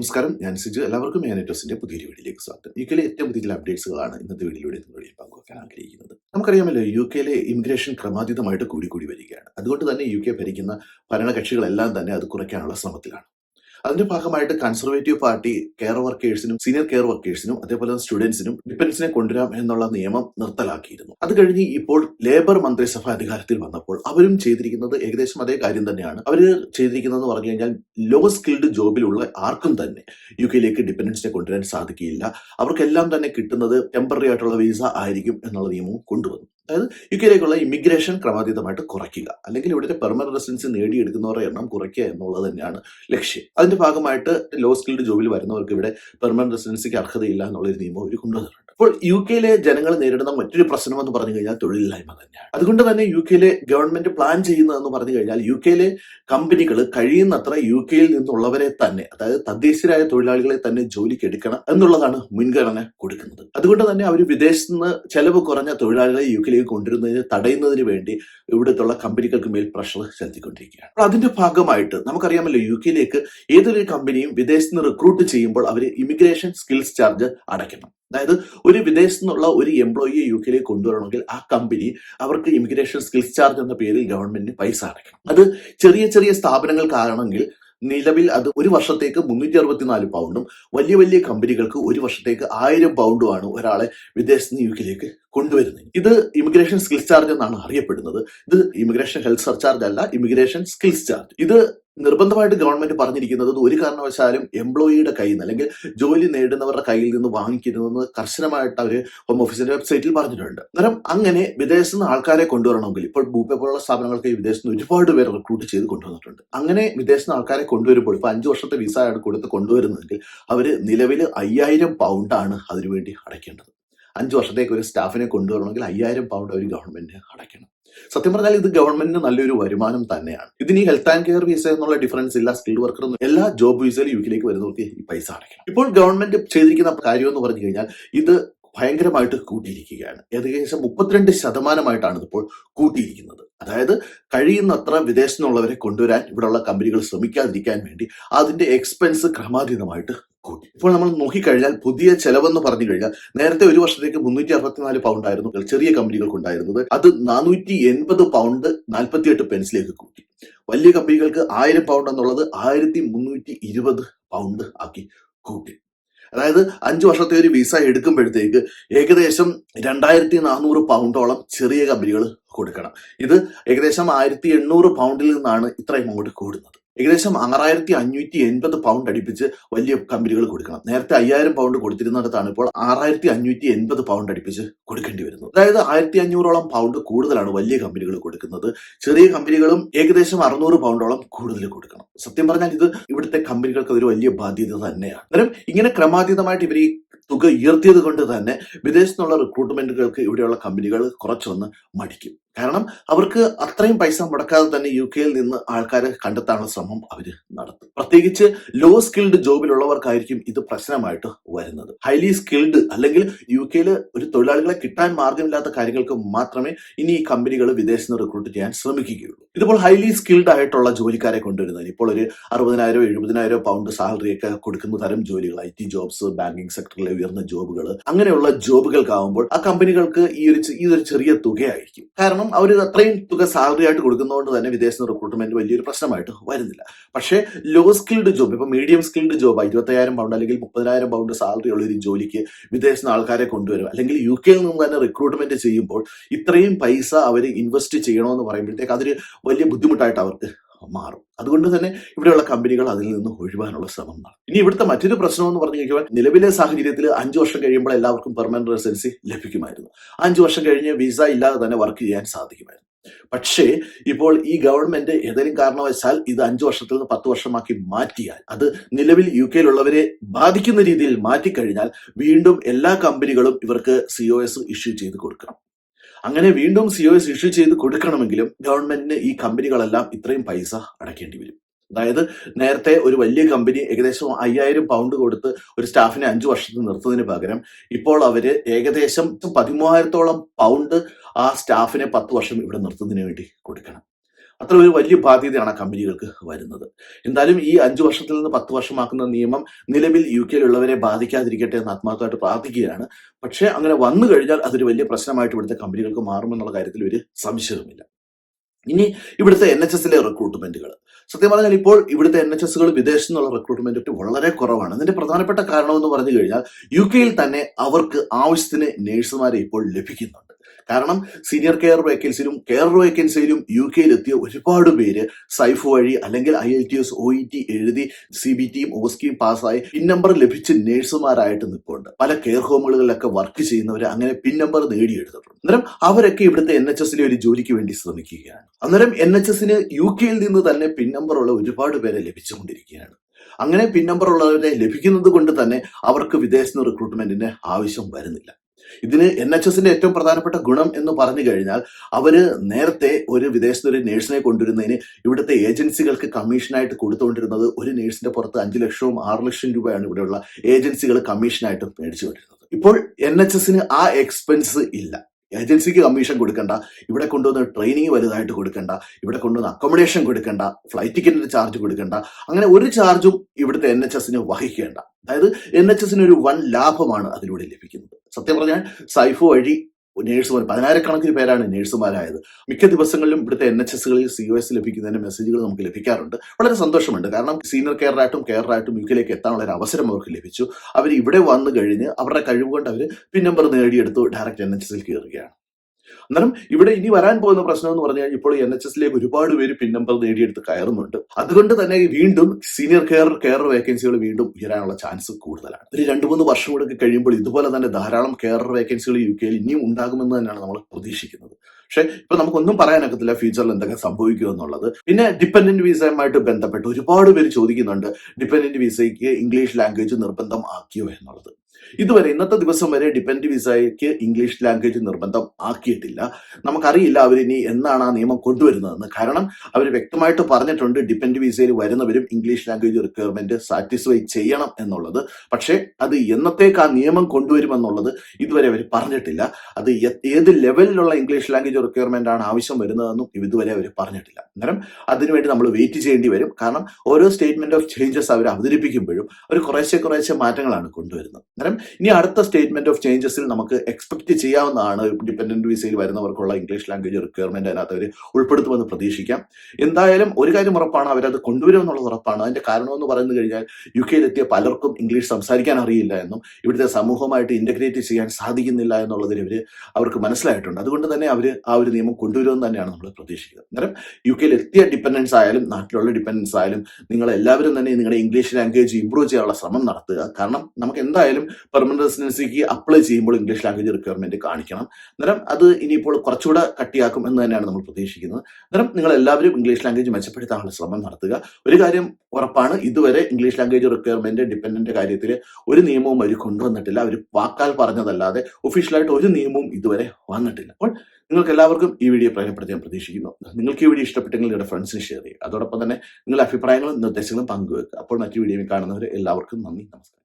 നമസ്കാരം. ഞാൻ സിജു. എല്ലാവർക്കും മാനേറ്റോസിന്റെ പുതിയൊരു വീഡിയോയിലേക്ക് സ്വാഗതം. യു കെയിലെ ഏറ്റവും പുതിയ അപ്ഡേറ്റ്സുകളാണ് ഇന്നത്തെ വീഡിയോയിലൂടെ നിങ്ങളുടെ പങ്കുവെക്കാൻ ആഗ്രഹിക്കുന്നത്. നമുക്കറിയാമല്ലോ യു കെയിലെ ഇമിഗ്രേഷൻ ക്രമാതീതമായിട്ട് കൂടി കൂടി വരികയാണ്. അതുകൊണ്ട് തന്നെ യു കെ ഭരിക്കുന്ന ഭരണകക്ഷികളെല്ലാം തന്നെ അത് കുറയ്ക്കാനുള്ള ശ്രമത്തിലാണ്. അതിന്റെ ഭാഗമായിട്ട് കൺസർവേറ്റീവ് പാർട്ടി കെയർ വർക്കേഴ്സിനും സീനിയർ കെയർ വർക്കേഴ്സിനും അതേപോലെ സ്റ്റുഡൻസിനും ഡിഫൻസിനെ കൊണ്ടുവരാം എന്നുള്ള നിയമം നിർത്തലാക്കിയിരുന്നു. അത് കഴിഞ്ഞ് ഇപ്പോൾ ലേബർ മന്ത്രിസഭ അധികാരത്തിൽ വന്നപ്പോൾ അവരും ചെയ്തിരിക്കുന്നത് ഏകദേശം അതേ കാര്യം തന്നെയാണ്. അവർ ചെയ്തിരിക്കുന്നത് പറഞ്ഞു കഴിഞ്ഞാൽ ലോ സ്കിൽഡ് ജോബിലുള്ള ആർക്കും തന്നെ യു കെയിലേക്ക് ഡിപെൻഡൻസിനെ കൊണ്ടുവരാൻ സാധിക്കില്ല അവർക്കെല്ലാം തന്നെ കിട്ടുന്നത് ടെമ്പററി ആയിട്ടുള്ള വിസ ആയിരിക്കും എന്നുള്ള നിയമവും കൊണ്ടുവന്നു. അതായത് യു കെയിലേക്കുള്ള ഇമിഗ്രേഷൻ ക്രമാതീതമായിട്ട് കുറയ്ക്കുക. അല്ലെങ്കിൽ ഇവിടുത്തെ പെർമനന്റ് റെസിഡൻസി നേടിയെടുക്കുന്നവരുടെ എണ്ണം കുറയ്ക്കുക എന്നുള്ളത് തന്നെയാണ് ലക്ഷ്യം. അതിന്റെ ഭാഗമായിട്ട് ലോ സ്കിൽഡ് ജോബിൽ വരുന്നവർക്ക് ഇവിടെ പെർമനന്റ് റെസിഡൻസിക്ക് അർഹതയില്ല എന്നുള്ളൊരു നിയമം അവർ കൊണ്ടുവന്നിട്ടുണ്ട്. അപ്പോൾ യു കെയിലെ ജനങ്ങൾ നേരിടുന്ന മറ്റൊരു പ്രശ്നം എന്ന് പറഞ്ഞു കഴിഞ്ഞാൽ തൊഴിലില്ലായ്മ തന്നെയാണ്. അതുകൊണ്ട് തന്നെ യു കെയിലെ ഗവൺമെന്റ് പ്ലാൻ ചെയ്യുന്നതെന്ന് പറഞ്ഞു കഴിഞ്ഞാൽ യു കെയിലെ കമ്പനികൾ കഴിയുന്നത്ര യു കെയിൽ നിന്നുള്ളവരെ തന്നെ അതായത് തദ്ദേശീയരായ തൊഴിലാളികളെ തന്നെ ജോലിക്ക് എടുക്കണം എന്നുള്ളതാണ് മുൻഗണന കൊടുക്കുന്നത്. അതുകൊണ്ട് തന്നെ അവർ വിദേശത്ത് നിന്ന് ചെലവ് കുറഞ്ഞ തൊഴിലാളികളെ യു കെയിലേക്ക് കൊണ്ടുവരുന്നതിന് തടയുന്നതിന് വേണ്ടി ഇവിടുത്തുള്ള കമ്പനികൾക്ക് മേൽ പ്രഷർ ചെലുത്തിക്കൊണ്ടിരിക്കുകയാണ്. അപ്പോൾ അതിന്റെ ഭാഗമായിട്ട് നമുക്കറിയാമല്ലോ യു കെയിലേക്ക് ഏതൊരു കമ്പനിയും വിദേശത്ത് നിന്ന് റിക്രൂട്ട് ചെയ്യുമ്പോൾ അവർ ഇമിഗ്രേഷൻ സ്കിൽസ് ചാർജ് അടയ്ക്കണം. അതായത് ഒരു വിദേശത്തു നിന്നുള്ള ഒരു എംപ്ലോയിയെ യു കെയിലേക്ക് കൊണ്ടുവരണമെങ്കിൽ ആ കമ്പനി അവർക്ക് ഇമിഗ്രേഷൻ സ്കിൽസ് ചാർജ് എന്ന പേരിൽ ഗവൺമെന്റിന് പൈസ അടയ്ക്കണം. അത് ചെറിയ ചെറിയ സ്ഥാപനങ്ങൾക്കാണെങ്കിൽ നിലവിൽ അത് ഒരു വർഷത്തേക്ക് മുന്നൂറ്റി അറുപത്തിനാല് പൗണ്ടും വലിയ വലിയ കമ്പനികൾക്ക് ഒരു വർഷത്തേക്ക് ആയിരം പൗണ്ടുമാണ് ഒരാളെ വിദേശത്ത് നിന്ന് യു കെയിലേക്ക് കൊണ്ടുവരുന്നത്. ഇത് ഇമിഗ്രേഷൻ സ്കിൽസ് ചാർജ് എന്നാണ് അറിയപ്പെടുന്നത്. ഇത് ഇമിഗ്രേഷൻ ഹെൽത്ത് സർചാർജ് അല്ല ഇമിഗ്രേഷൻ സ്കിൽസ് ചാർജ് ഇത് നിർബന്ധമായിട്ട് ഗവൺമെന്റ് പറഞ്ഞിരിക്കുന്നത് ഒരു കാരണവശാലും എംപ്ലോയിയുടെ കയ്യിൽ നിന്ന് അല്ലെങ്കിൽ ജോലി നേടുന്നവരുടെ കയ്യിൽ നിന്ന് വാങ്ങിക്കരുതെന്ന് കർശനമായിട്ട് അവർ ഹോം ഓഫീസിന്റെ വെബ്സൈറ്റിൽ പറഞ്ഞിട്ടുണ്ട്. അന്നേരം അങ്ങനെ വിദേശത്ത് നിന്ന് ആൾക്കാരെ കൊണ്ടുവരണമെങ്കിൽ ഇപ്പോൾ ബൂപ്പെ പോലുള്ള സ്ഥാപനങ്ങൾക്ക് വിദേശത്ത് നിന്ന് ഒരുപാട് പേർ റിക്രൂട്ട് ചെയ്ത് കൊണ്ടുവന്നിട്ടുണ്ട്. അങ്ങനെ വിദേശത്ത് നിന്ന് ആൾക്കാരെ കൊണ്ടുവരുമ്പോൾ ഇപ്പൊ അഞ്ചു വർഷത്തെ വിസ ആണ് കൊടുത്ത് കൊണ്ടുവരുന്നതെങ്കിൽ അവർ നിലവിൽ അയ്യായിരം പൗണ്ടാണ് അതിനുവേണ്ടി അടയ്ക്കേണ്ടത്. അഞ്ചു വർഷത്തേക്ക് ഒരു സ്റ്റാഫിനെ കൊണ്ടുവരണമെങ്കിൽ അയ്യായിരം പൗണ്ട് അവർ ഗവൺമെന്റിന് അടയ്ക്കണം. സത്യം പറഞ്ഞാൽ ഇത് ഗവൺമെന്റിന് നല്ലൊരു വരുമാനം തന്നെയാണ്. ഇതിന് ഈ ഹെൽത്ത് ആൻഡ് കെയർ വിസ എന്നുള്ള ഡിഫറൻസ് ഇല്ല സ്കിൽഡ് വർക്കർ എല്ലാ ജോബ് വിസയിലും യു കെയിലേക്ക് വരുന്നവർക്ക് ഈ പൈസ അടയ്ക്കണം. ഇപ്പോൾ ഗവൺമെന്റ് ചെയ്തിരിക്കുന്ന കാര്യം എന്ന് പറഞ്ഞു കഴിഞ്ഞാൽ ഇത് ഭയങ്കരമായിട്ട് കൂട്ടിയിരിക്കുകയാണ്. ഏകദേശം മുപ്പത്തിരണ്ട് ശതമാനമായിട്ടാണ് ഇതിപ്പോൾ കൂട്ടിയിരിക്കുന്നത്. അതായത് കഴിയുന്നത്ര വിദേശത്തുനിന്നുള്ളവരെ കൊണ്ടുവരാൻ ഇവിടെയുള്ള കമ്പനികൾ ശ്രമിക്കാതിരിക്കാൻ വേണ്ടി അതിന്റെ എക്സ്പെൻസ് ക്രമാതീതമായിട്ട് കൂട്ടി. ഇപ്പോൾ നമ്മൾ നോക്കിക്കഴിഞ്ഞാൽ പുതിയ ചെലവെന്ന് പറഞ്ഞു കഴിഞ്ഞാൽ നേരത്തെ ഒരു വർഷത്തേക്ക് മുന്നൂറ്റി അറുപത്തിനാല് പൗണ്ട് ആയിരുന്നു ചെറിയ കമ്പനികൾക്ക് ഉണ്ടായിരുന്നത്. അത് നാനൂറ്റി എൺപത് പൗണ്ട് നാൽപ്പത്തിയെട്ട് പെൻസിലേക്ക് കൂട്ടി. വലിയ കമ്പനികൾക്ക് ആയിരം പൗണ്ട് എന്നുള്ളത് ആയിരത്തി മുന്നൂറ്റി ഇരുപത് പൗണ്ട് ആക്കി കൂട്ടി. അതായത് അഞ്ചു വർഷത്തെ ഒരു വിസ എടുക്കുമ്പോഴത്തേക്ക് ഏകദേശം രണ്ടായിരത്തി നാനൂറ് പൗണ്ടോളം ചെറിയ കമ്പനികൾ കൊടുക്കണം. ഇത് ഏകദേശം ആയിരത്തി എണ്ണൂറ് പൗണ്ടിൽ നിന്നാണ് ഇത്രയും അങ്ങോട്ട് കൂടുന്നത്. ഏകദേശം ആറായിരത്തി അഞ്ഞൂറ്റി എൺപത് പൗണ്ട് അടുപ്പിച്ച് വലിയ കമ്പനികൾ കൊടുക്കണം. നേരത്തെ അയ്യായിരം പൗണ്ട് കൊടുത്തിരുന്നിടത്താണ് ഇപ്പോൾ ആറായിരത്തി അഞ്ഞൂറ്റി എൺപത് പൗണ്ട് അടുപ്പിച്ച് കൊടുക്കേണ്ടി വരുന്നു അതായത് ആയിരത്തി അഞ്ഞൂറോളം പൗണ്ട് കൂടുതലാണ് വലിയ കമ്പനികൾ കൊടുക്കുന്നത്. ചെറിയ കമ്പനികളും ഏകദേശം അറുന്നൂറ് പൗണ്ടോളം കൂടുതൽ കൊടുക്കണം. സത്യം പറഞ്ഞാൽ ഇത് ഇവിടുത്തെ കമ്പനികൾക്ക് അതൊരു വലിയ ബാധ്യത തന്നെയാണ്. അന്നേരം ഇങ്ങനെ ക്രമാതീതമായിട്ട് ഇവർ ഈ തുക ഉയർത്തിയത് കൊണ്ട് തന്നെ വിദേശത്തുള്ള റിക്രൂട്ട്മെന്റുകൾക്ക് ഇവിടെയുള്ള കമ്പനികൾ കുറച്ചൊന്ന് മടിക്കും. കാരണം അവർക്ക് അത്രയും പൈസ മുടക്കാതെ തന്നെ യു കെയിൽ നിന്ന് ആൾക്കാരെ കണ്ടെത്താനുള്ള ശ്രമം അവർ നടത്തും. പ്രത്യേകിച്ച് ലോ സ്കിൽഡ് ജോബിലുള്ളവർക്കായിരിക്കും ഇത് പ്രശ്നമായിട്ട് വരുന്നത്. ഹൈലി സ്കിൽഡ് അല്ലെങ്കിൽ യു കെയിൽ ഒരു തൊഴിലാളികളെ കിട്ടാൻ മാർഗമില്ലാത്ത കാര്യങ്ങൾക്ക് മാത്രമേ ഇനി ഈ കമ്പനികൾ വിദേശത്ത് റിക്രൂട്ട് ചെയ്യാൻ ശ്രമിക്കുകയുള്ളൂ. ഇതിപ്പോൾ ഹൈലി സ്കിൽഡ് ആയിട്ടുള്ള ജോലിക്കാരെ കൊണ്ടുവരുന്നതിന് ഇപ്പോൾ ഒരു അറുപതിനായിരോ എഴുപതിനായിരോ പൗണ്ട് സാലറി ഒക്കെ കൊടുക്കുന്ന തരം ജോലികൾ ഐ ടി ജോബ്സ് ബാങ്കിങ് സെക്ടറിലെ ഉയർന്ന ജോബുകൾ അങ്ങനെയുള്ള ജോബുകൾക്കാവുമ്പോൾ ആ കമ്പനികൾക്ക് ഈ ഒരു ഈ ഒരു ചെറിയ തുകയായിരിക്കും. കാരണം അവർ അത്രയും തുക സാലറി ആയിട്ട് കൊടുക്കുന്നതുകൊണ്ട് തന്നെ വിദേശത്ത് റിക്രൂട്ട്മെന്റ് വലിയൊരു പ്രശ്നമായിട്ട് വരുന്നില്ല. പക്ഷേ ലോ സ്കിൽഡ് ജോബ് ഇപ്പൊ മീഡിയം സ്കിൽഡ് ജോബ് ഇരുപത്തയ്യായിരം പൗണ്ട് അല്ലെങ്കിൽ മുപ്പതിനായിരം പൗണ്ട് സാലറി ഉള്ള ഒരു ജോലിക്ക് വിദേശ ആൾക്കാരെ കൊണ്ടുവരും അല്ലെങ്കിൽ യു കെയിൽ നിന്ന് തന്നെ റിക്രൂട്ട്മെന്റ് ചെയ്യുമ്പോൾ ഇത്രയും പൈസ അവർ ഇൻവെസ്റ്റ് ചെയ്യണമെന്ന് പറയുമ്പോഴത്തേക്ക് അതൊരു വലിയ ബുദ്ധിമുട്ടായിട്ട് അവർക്ക് മാറും. അതുകൊണ്ട് തന്നെ ഇവിടെയുള്ള കമ്പനികൾ അതിൽ നിന്ന് ഒഴിവാനുള്ള ശ്രമം നടത്തും. ഇനി ഇവിടുത്തെ മറ്റൊരു പ്രശ്നം എന്ന് പറഞ്ഞു കഴിഞ്ഞാൽ നിലവിലെ സാഹചര്യത്തിൽ അഞ്ചു വർഷം കഴിയുമ്പോൾ എല്ലാവർക്കും പെർമനന്റ് റെസിഡൻസി ലഭിക്കുമായിരുന്നു. അഞ്ചു വർഷം കഴിഞ്ഞ് വിസ ഇല്ലാതെ തന്നെ വർക്ക് ചെയ്യാൻ സാധിക്കുമായിരുന്നു. പക്ഷേ ഇപ്പോൾ ഈ ഗവൺമെന്റ് ഏതെങ്കിലും കാരണവശാൽ ഇത് അഞ്ചു വർഷത്തിൽ നിന്ന് പത്ത് വർഷമാക്കി മാറ്റിയാൽ അത് നിലവിൽ യു കെയിലുള്ളവരെ ബാധിക്കുന്ന രീതിയിൽ മാറ്റിക്കഴിഞ്ഞാൽ വീണ്ടും എല്ലാ കമ്പനികളും ഇവർക്ക് സി ഒ എസ് ഇഷ്യൂ ചെയ്ത് കൊടുക്കണം. അങ്ങനെ വീണ്ടും സി ഒ എസ് ഇഷ്യൂ ചെയ്ത് കൊടുക്കണമെങ്കിലും ഗവൺമെന്റിന് ഈ കമ്പനികളെല്ലാം ഇത്രയും പൈസ അടയ്ക്കേണ്ടി വരും. അതായത് നേരത്തെ ഒരു വലിയ കമ്പനി ഏകദേശം അയ്യായിരം പൗണ്ട് കൊടുത്ത് ഒരു സ്റ്റാഫിനെ അഞ്ചു വർഷത്തിൽ നിർത്തുന്നതിന് പകരം ഇപ്പോൾ അവർ ഏകദേശം പതിമൂവായിരത്തോളം പൗണ്ട് ആ സ്റ്റാഫിനെ പത്ത് വർഷം ഇവിടെ നിർത്തുന്നതിന് വേണ്ടി കൊടുക്കണം. അത്ര ഒരു വലിയ ബാധ്യതയാണ് കമ്പനികൾക്ക് വരുന്നത്. എന്തായാലും ഈ അഞ്ചു വർഷത്തിൽ നിന്ന് പത്ത് വർഷമാക്കുന്ന നിയമം നിലവിൽ യു കെയിലുള്ളവരെ ബാധിക്കാതിരിക്കട്ടെ എന്ന് ആത്മാർത്ഥമായിട്ട് പ്രാർത്ഥിക്കുകയാണ്. പക്ഷേ അങ്ങനെ വന്നു കഴിഞ്ഞാൽ അതൊരു വലിയ പ്രശ്നമായിട്ട് ഇവിടുത്തെ കമ്പനികൾക്ക് മാറുമെന്നുള്ള കാര്യത്തിൽ ഒരു സംശയവുമില്ല. ഇനി ഇവിടുത്തെ എൻ എച്ച് എസിലെ റിക്രൂട്ട്മെന്റുകൾ സത്യം പറഞ്ഞാൽ ഇപ്പോൾ ഇവിടുത്തെ എൻ എച്ച് എസുകൾ വിദേശത്തു നിന്നുള്ള റിക്രൂട്ട്മെന്റ് വളരെ കുറവാണ്. അതിന്റെ പ്രധാനപ്പെട്ട കാരണം എന്ന് പറഞ്ഞു കഴിഞ്ഞാൽ യു കെയിൽ തന്നെ അവർക്ക് ആവശ്യത്തിന് നേഴ്സുമാരെ ഇപ്പോൾ ലഭിക്കുന്നുണ്ട്. കാരണം സീനിയർ കെയർ വേക്കൻസിയിലും കെയർ വേക്കൻസിയിലും യു കെയിൽ എത്തിയ ഒരുപാട് പേര് സൈഫ് വഴി അല്ലെങ്കിൽ I L T S O E T എഴുതി സി ബി ടിയും ഓസ്കിയും പാസ്സായി പിൻ നമ്പർ ലഭിച്ച് നേഴ്സുമാരായിട്ട് നിൽപ്പുണ്ട്. പല കെയർ ഹോമുകളിലൊക്കെ വർക്ക് ചെയ്യുന്നവർ അങ്ങനെ പിൻ നമ്പർ നേടിയെടുത്തിട്ടുണ്ട്. അന്നേരം അവരൊക്കെ ഇവിടുത്തെ എൻ എച്ച് എസിലെ ഒരു ജോലിക്ക് വേണ്ടി ശ്രമിക്കുകയാണ്. അന്നേരം എൻ എച്ച് എസിന് യു കെയിൽ നിന്ന് തന്നെ പിൻ നമ്പർ ഉള്ള ഒരുപാട് പേരെ ലഭിച്ചുകൊണ്ടിരിക്കുകയാണ്. അങ്ങനെ പിൻ നമ്പർ ഉള്ളവരെ ലഭിക്കുന്നത് കൊണ്ട് തന്നെ അവർക്ക് വിദേശ റിക്രൂട്ട്മെന്റിന്റെ ആവശ്യം വരുന്നില്ല. ഇതിന് എൻ എച്ച് എസിന്റെ ഏറ്റവും പ്രധാനപ്പെട്ട ഗുണം എന്ന് പറഞ്ഞു കഴിഞ്ഞാൽ അവർ നേരത്തെ ഒരു വിദേശത്ത് ഒരു നേഴ്സിനെ കൊണ്ടുവരുന്നതിന് ഇവിടുത്തെ ഏജൻസികൾക്ക് കമ്മീഷനായിട്ട് കൊടുത്തുകൊണ്ടിരുന്നത് ഒരു നേഴ്സിന്റെ പുറത്ത് അഞ്ച് ലക്ഷവും ആറ് ലക്ഷം രൂപയാണ് ഇവിടെയുള്ള ഏജൻസികൾ കമ്മീഷനായിട്ട് മേടിച്ചുകൊണ്ടിരുന്നത്. ഇപ്പോൾ എൻ എച്ച് എസിന് ആ എക്സ്പെൻസ് ഇല്ല. ഏജൻസിക്ക് കമ്മീഷൻ കൊടുക്കണ്ട. ഇവിടെ കൊണ്ടുവന്ന് ട്രെയിനിങ് വലുതായിട്ട് കൊടുക്കണ്ട. ഇവിടെ കൊണ്ടുവന്ന് അക്കോമഡേഷൻ കൊടുക്കണ്ട. ഫ്ലൈറ്റ് ടിക്കറ്റിന്റെ ചാർജ് കൊടുക്കണ്ട. അങ്ങനെ ഒരു ചാർജും ഇവിടുത്തെ എൻ എച്ച് എസിന് വഹിക്കേണ്ട. അതായത് എൻ എച്ച് എസിന് ഒരു വൻ ലാഭമാണ് അതിലൂടെ ലഭിക്കുന്നത്. സത്യം പറഞ്ഞാൽ സൈഫോ വഴി നേഴ്സുമാർ പതിനായിരക്കണക്കിന് പേരാണ് നേഴ്സുമാരായത്. മിക്ക ദിവസങ്ങളിലും ഇവിടുത്തെ എൻ എച്ച് എസുകളിൽ സി ഒ എസ് ലഭിക്കുന്നതിന്റെ മെസ്സേജുകൾ നമുക്ക് ലഭിക്കാറുണ്ട്. വളരെ സന്തോഷമുണ്ട്. കാരണം സീനിയർ കെയറായിട്ടും കെയറായിട്ടും യു കെയിലേക്ക് എത്താനുള്ള ഒരു അവസരം അവർക്ക് ലഭിച്ചു. അവർ ഇവിടെ വന്നു കഴിഞ്ഞ് അവരുടെ കഴിവ് കൊണ്ട് അവർ പിൻ നമ്പർ നേടിയെടുത്തു. ഡയറക്റ്റ് എൻ എച്ച് എസിൽ കയറുകയാണ്. അന്നേരം ഇവിടെ ഇനി വരാൻ പോകുന്ന പ്രശ്നം എന്ന് പറഞ്ഞാൽ ഇപ്പോൾ എൻ എച്ച് എസിലേക്ക് ഒരുപാട് പേര് പിൻ നമ്പർ നേടിയെടുത്ത് കയറുന്നുണ്ട്. അതുകൊണ്ട് തന്നെ വീണ്ടും സീനിയർ കെയർ കെയർ വേക്കൻസികൾ വീണ്ടും ഉയരാനുള്ള ചാൻസ് കൂടുതലാണ്. ഒരു രണ്ട് മൂന്ന് വർഷം കൂടെ കഴിയുമ്പോൾ ഇതുപോലെ തന്നെ ധാരാളം കെയർ വേക്കൻസികൾ യു കെയിൽ ഇനിയും ഉണ്ടാകുമെന്ന് തന്നെയാണ് നമ്മൾ പ്രതീക്ഷിക്കുന്നത്. പക്ഷെ ഇപ്പൊ നമുക്കൊന്നും പറയാനൊക്കത്തില്ല ഫ്യൂച്ചറിൽ എന്തൊക്കെ സംഭവിക്കുക എന്നുള്ളത്. പിന്നെ ഡിപ്പെൻഡന്റ് വിസയുമായിട്ട് ബന്ധപ്പെട്ട് ഒരുപാട് പേര് ചോദിക്കുന്നുണ്ട് ഡിപ്പെൻഡന്റ് വിസയ്ക്ക് ഇംഗ്ലീഷ് ലാംഗ്വേജ് നിർബന്ധം ആക്കിയോ എന്നുള്ളത്. ഇതുവരെ ഇന്നത്തെ ദിവസം വരെ ഡിപ്പെൻഡ് വിസയ്ക്ക് ഇംഗ്ലീഷ് ലാംഗ്വേജ് നിർബന്ധം ആക്കിയിട്ടില്ല. നമുക്കറിയില്ല അവരിനി എന്നാണ് ആ നിയമം കൊണ്ടുവരുന്നതെന്ന്. കാരണം അവർ വ്യക്തമായിട്ട് പറഞ്ഞിട്ടുണ്ട് ഡിപ്പെൻഡ് വിസയിൽ വരുന്നവരും ഇംഗ്ലീഷ് ലാംഗ്വേജ് റിക്വയർമെന്റ് സാറ്റിസ്ഫൈ ചെയ്യണം എന്നുള്ളത്. പക്ഷേ അത് എന്നത്തേക്ക് ആ നിയമം കൊണ്ടുവരുമെന്നുള്ളത് ഇതുവരെ അവർ പറഞ്ഞിട്ടില്ല. അത് ഏത് ലെവലിലുള്ള ഇംഗ്ലീഷ് ലാംഗ്വേജ് റിക്വയർമെന്റ് ആണ് ആവശ്യം വരുന്നതെന്നും ഇതുവരെ അവർ പറഞ്ഞിട്ടില്ല. അന്നേരം അതിനുവേണ്ടി നമ്മൾ വെയിറ്റ് ചെയ്യേണ്ടി വരും. കാരണം ഓരോ സ്റ്റേറ്റ്മെന്റ് ഓഫ് ചേഞ്ചസ് അവർ അവതരിപ്പിക്കുമ്പോഴും അവർ കുറേശ്ശെ കുറേശ്ശെ മാറ്റങ്ങളാണ് കൊണ്ടുവരുന്നത്. അന്നേരം ഇനി അടുത്ത സ്റ്റേറ്റ്മെന്റ് ഓഫ് ചേഞ്ചസിൽ നമുക്ക് എക്സ്പെക്ട് ചെയ്യാവുന്നതാണ് ഡിപെൻഡന്റ് വിസയിൽ വരുന്നവർക്കുള്ള ഇംഗ്ലീഷ് ലാംഗ്വേജ് റിക്വയർമെന്റ് അതിനകത്ത് അവർ ഉൾപ്പെടുത്തുമെന്ന് പ്രതീക്ഷിക്കാം. എന്തായാലും ഒരു കാര്യം ഉറപ്പാണ് അവരത് കൊണ്ടുവരുമെന്നുള്ളത് ഉറപ്പാണ്. അതിന്റെ കാരണം എന്ന് പറയുന്നത് കഴിഞ്ഞാൽ യു കെയിലെത്തിയ പലർക്കും ഇംഗ്ലീഷ് സംസാരിക്കാൻ അറിയില്ല എന്നും ഇവിടുത്തെ സമൂഹമായിട്ട് ഇന്റഗ്രേറ്റ് ചെയ്യാൻ സാധിക്കുന്നില്ല എന്നുള്ളതിന് ഇവർ അവർക്ക് മനസ്സിലായിട്ടുണ്ട്. അതുകൊണ്ട് തന്നെ അവർ ആ ഒരു നിയമം കൊണ്ടുവരുമെന്ന് തന്നെയാണ് നമ്മൾ പ്രതീക്ഷിക്കുന്നത്. അന്നേരം യു കെയിൽ എത്തിയ ഡിപ്പെൻഡൻസ് ആയാലും നാട്ടിലുള്ള ഡിപ്പെൻഡൻസ് ആയാലും നിങ്ങൾ എല്ലാവരും തന്നെ നിങ്ങളുടെ ഇംഗ്ലീഷ് ലാംഗ്വേജ് ഇംപ്രൂവ് ചെയ്യാനുള്ള ശ്രമം നടത്തുക. കാരണം നമുക്ക് എന്തായാലും പെർമനന്റ് റെസിഡൻസിക്ക് അപ്ലൈ ചെയ്യുമ്പോൾ ഇംഗ്ലീഷ് ലാംഗ്വേജ് റിക്വയർമെന്റ് കാണിക്കണം. അന്നേരം അത് ഇനിയിപ്പോൾ കുറച്ചുകൂടെ കട്ടിയാക്കും എന്ന് തന്നെയാണ് നമ്മൾ പ്രതീക്ഷിക്കുന്നത്. അന്നേരം നിങ്ങൾ എല്ലാവരും ഇംഗ്ലീഷ് ലാംഗ്വേജ് മെച്ചപ്പെടുത്താനുള്ള ശ്രമം നടത്തുക. ഒരു കാര്യം ഉറപ്പാണ് ഇതുവരെ ഇംഗ്ലീഷ് ലാംഗ്വേജ് റിക്വയർമെന്റ് ഡിപ്പെൻഡന്റ് കാര്യത്തിൽ ഒരു നിയമവും അവർ കൊണ്ടുവന്നിട്ടില്ല. അവർ വാക്കാൽ പറഞ്ഞതല്ലാതെ ഒഫീഷ്യലായിട്ട് ഒരു നിയമവും ഇതുവരെ വന്നിട്ടില്ല. അപ്പോൾ നിങ്ങൾക്ക് എല്ലാവർക്കും ഈ വീഡിയോ പ്രയോജനപ്പെടുത്തി ഞാൻ പ്രതീക്ഷിക്കുന്നു. നിങ്ങൾക്ക് ഈ വീഡിയോ ഇഷ്ടപ്പെട്ടെങ്കിൽ നിങ്ങളുടെ ഫ്രണ്ട്സിന് ഷെയർ ചെയ്യുക. അതോടൊപ്പം തന്നെ നിങ്ങളുടെ അഭിപ്രായങ്ങളും നിർദ്ദേശങ്ങളും പങ്കുവെക്കുക. അപ്പോൾ മറ്റു വീഡിയോയിൽ കാണുന്നവർ എല്ലാവർക്കും നന്ദി. നമസ്കാരം.